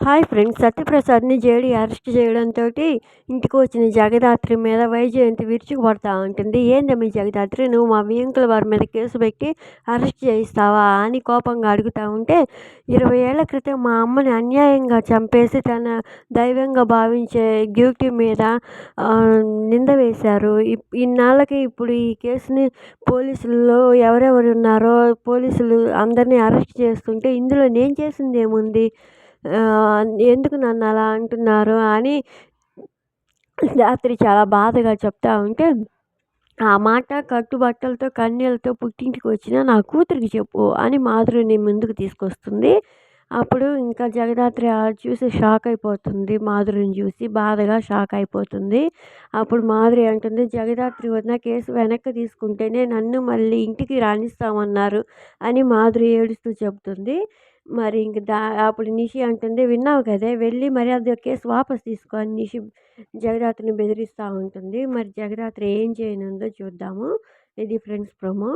Hi friends సత్యప్రసాద్ని JD arrest చేయడంతో ఇంటికి వచ్చిన జగదాత్రి మీద వైజయంతి విరుచుకుపడతా ఉంటుంది. ఏందమ్మీ జగదాత్రి? నువ్వు మా వియంకుల వారి మీద కేసు పెట్టి అరెస్ట్ చేయిస్తావా అని కోపంగా అడుగుతూ ఉంటే ఇరవై ఏళ్ళ క్రితం మా అమ్మని అన్యాయంగా చంపేసి తన దైవంగా భావించే డ్యూటీ మీద నింద వేశారు. ఇన్నాళ్ళకి ఇప్పుడు ఈ కేసుని పోలీసుల్లో ఎవరెవరు ఉన్నారో పోలీసులు అందరినీ అరెస్ట్ చేస్తుంటే ఇందులో నేను చేసింది ఏముంది ఎందుకు నన్ను అలా అంటున్నారు అని రాత్రి చాలా బాధగా చెప్తా ఉంటే ఆ మాట కట్టుబట్టలతో కన్నీళ్ళతో పుట్టింటికి వచ్చిన నా కూతురికి చెప్పు అని మాధురిని ముందుకు తీసుకొస్తుంది. అప్పుడు ఇంకా జగదాత్రి చూసి షాక్ అయిపోతుంది. మాధురిని చూసి బాధగా షాక్ అయిపోతుంది. అప్పుడు మాధురి అంటుంది జగదాత్రి వదిన కేసు వెనక్కి తీసుకుంటేనే నన్ను మళ్ళీ ఇంటికి రాణిస్తామన్నారు అని మాధురి ఏడుస్తూ చెబుతుంది. మరి ఇంక దా అప్పుడు నిషి అంటుంది విన్నావు కదే వెళ్ళి మరి అది కేసు వాపస్ తీసుకో అని నిషి జగదాత్రిని బెదిరిస్తూ ఉంటుంది. మరి జగదాత్రి ఏం చేయనుందో చూద్దాము. ఇది ఫ్రెండ్స్ ప్రోమో.